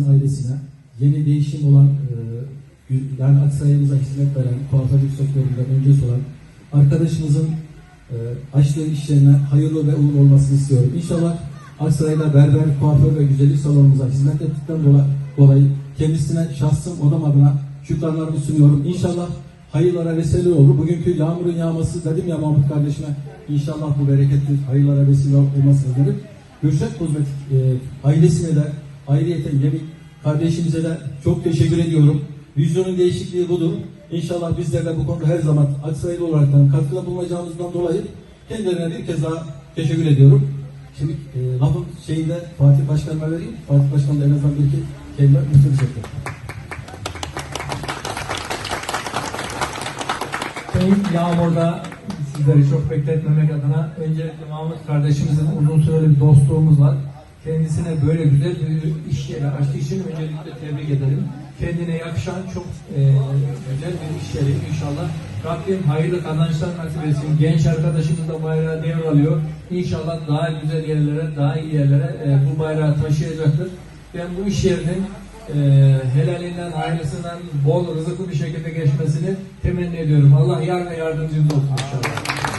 kendisinin ailesine, yeni değişim olan, e, yani Aksaray'ımıza hizmet veren, kuaförlük sektöründe öncesi olan arkadaşımızın e, açtığı işlerine hayırlı ve uğurlu olmasını istiyorum. İnşallah Aksaray'da berber, kuaför ve güzellik salonumuza hizmet ettikten dola- dolayı kendisine şahsım odam adına şükranlarımı sunuyorum. İnşallah hayırlara vesile olur. Bugünkü yağmurun yağması dedim ya Mahmut kardeşime inşallah bu bereketli hayırlara vesile olmasını dilerim. Gürşet Kozmetik e, ailesine de ayrıyeten Yemik kardeşimize de çok teşekkür ediyorum. Vizyonun değişikliği budur. İnşallah bizler de bu konuda her zaman Aksaraylı olaraktan katkıda bulunacağımızdan dolayı kendilerine bir kez daha teşekkür ediyorum. Şimdi e, lafın şeyinde Fatih Başkanıma vereyim. Fatih Başkan da en azından bir iki kelime üstlenecektir. Sayın Yağmur'da sizleri çok bekletmemek adına öncelikle Mahmut kardeşimizin uzun süreli bir dostluğumuz var. Kendisine böyle güzel bir iş yeri açtığı için öncelikle tebrik ederim. Kendine yakışan çok e, güzel bir iş yeri inşallah. Rabbim hayırlı kazançlar nasip etsin. Genç arkadaşımız da bayrağı devralıyor. İnşallah daha güzel yerlere, daha iyi yerlere e, bu bayrağı taşıyacaktır. Ben bu iş yerinin e, helalinden, hayırlısından bol rızıklı bir şekilde geçmesini temenni ediyorum. Allah yar ve yardımcınız olsun inşallah.